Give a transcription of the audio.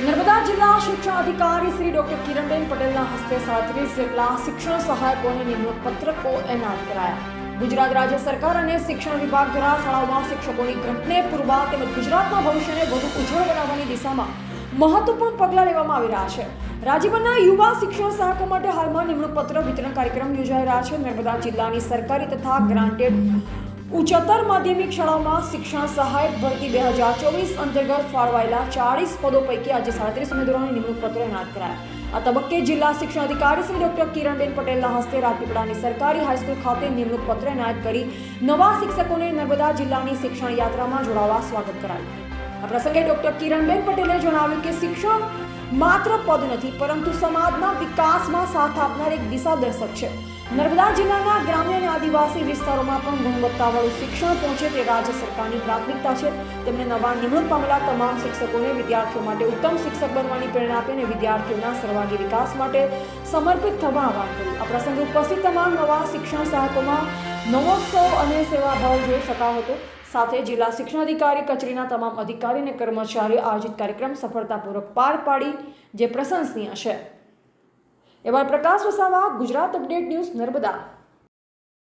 અધિકારી શ્રી ડોક્ટર કિરણબેન પટેલના હસ્તે સાડત્રીસ જેટલા શિક્ષણ સહાયકોને નિમણૂક પત્રકો એનાયત કરાયા. ગુજરાત રાજ્ય સરકાર અને શિક્ષણ વિભાગ દ્વારા શાળાઓમાં શિક્ષકોની ઘટને પૂરવા તેમજ ગુજરાતના ભવિષ્યને વધુ ઉજ્જવળ બનાવવાની દિશામાં મહત્વપૂર્ણ પગલાં લેવામાં આવી રહ્યા છે. રાજ્યભરના યુવા શિક્ષણ સહાયકો માટે હાલમાં નિમણૂક પત્ર વિતરણ કાર્યક્રમ યોજાઈ રહ્યા છે. નર્મદા જિલ્લાની સરકારી તથા ગ્રાન્ટેડ ઉચ્ચતર માધ્યમિક શાળાઓમાં શિક્ષણ સહાયક ભરતી બે હજાર ચોવીસ અંતર્ગત ફાળવાયેલા ચાળીસ પદો પૈકી આજે સાડત્રીસ ઉમેદવારોની નિમણૂક પત્રો એનાયત કરાયા. આ તબક્કે જિલ્લા શિક્ષણ અધિકારી શ્રી ડોક્ટર કિરણબેન પટેલના હસ્તે રાજપીપળાની સરકારી હાઈસ્કૂલ ખાતે નિમણૂક પત્ર એનાયત કરી નવા શિક્ષકોને નર્મદા જિલ્લાની શિક્ષણ યાત્રામાં જોડાવા સ્વાગત કરાયું. આ પ્રસંગે ડોક્ટર કિરણબેન પટેલે જણાવ્યું કે શિક્ષણ માત્ર પદ નથી, પરંતુ સમાજના વિકાસમાં સાથ આપનાર એક દિશાદર્શક છે. નર્મદા જિલ્લાના ગ્રામ્ય અને આદિવાસી વિસ્તારોમાં પણ ગુણવત્તાવાળું શિક્ષણ પહોંચે તે રાજ્ય સરકારની પ્રાથમિકતા છે. તેમણે નવા નિમણૂક પામેલા તમામ શિક્ષકોને વિદ્યાર્થીઓ માટે ઉત્તમ શિક્ષક બનવાની પ્રેરણા આપી અને વિદ્યાર્થીઓના સર્વાંગી વિકાસ માટે સમર્પિત થવા આહવાન કર્યું. આ પ્રસંગે ઉપસ્થિત તમામ નવા શિક્ષણ સહાયકોમાં નવોત્સવ અને સેવાભાવ જોઈ શકાયો હતો. સાથે જિલ્લા શિક્ષણ અધિકારી કચેરીના તમામ અધિકારી અને કર્મચારીઓ આયોજિત કાર્યક્રમ સફળતાપૂર્વક પાર પાડી, જે પ્રશંસનીય છે. એવા પ્રકાશ વસાવા ગુજરાત અપડેટ ન્યૂઝ નર્મદા.